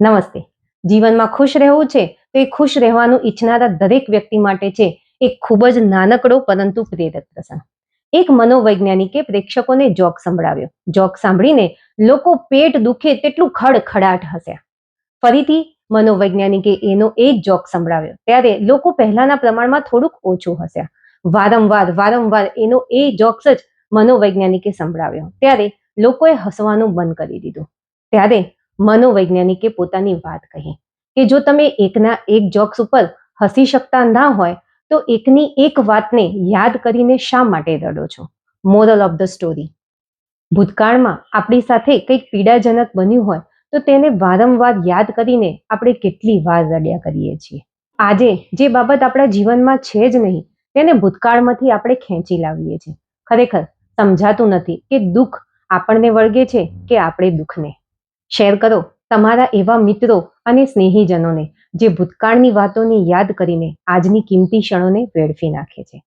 નમસ્તે. જીવનમાં ખુશ રહેવું છે તો એ ખુશ રહેવાનું ઈચ્છનારા દરેક વ્યક્તિ માટે છે એક ખૂબ જ નાનકડો પરંતુ પ્રેરક પ્રસંગ. એક મનોવૈજ્ઞાનિકે પ્રેક્ષકોને જોક સંભળાવ્યો. જોક સાંભળીને લોકો પેટ દુખે તેટલું ખડખડાટ હસ્યા. ફરીથી મનોવૈજ્ઞાનિકે એનો એ જ જોક સંભળાવ્યો. ત્યારે લોકો પહેલાના પ્રમાણમાં થોડુંક ઓછું હસ્યા. વારંવાર વારંવાર એનો એ જોક્સ જ મનોવૈજ્ઞાનિકે સંભળાવ્યો. ત્યારે લોકોએ હસવાનું બંધ કરી દીધું. ત્યારે મનોવૈજ્ઞાનિકે પોતાની વાત કહી કે જો તમે એકના એક જોક્સ ઉપર હસી શકતા ના હોય, તો એકની એક વાતને યાદ કરીને શા માટે રડો છો? મોરલ ઓફ ધ સ્ટોરી ભૂતકાળમાં આપણી સાથે કંઈક પીડાજનક બન્યું હોય, તો તેને વારંવાર યાદ કરીને આપણે કેટલી વાર રડ્યા કરીએ છીએ. આજે જે બાબત આપણા જીવનમાં છે જ નહીં, તેને ભૂતકાળમાંથી આપણે ખેંચી લાવીએ છીએ. ખરેખર સમજાતું નથી કે દુઃખ આપણને વળગે છે કે આપણે દુઃખને. શેર કરો તમારા એવા મિત્રો અને સ્નેહીજનોને, જે ભૂતકાળની વાતોને યાદ કરીને આજની કિંમતી ક્ષણોને વેડફી નાખે છે.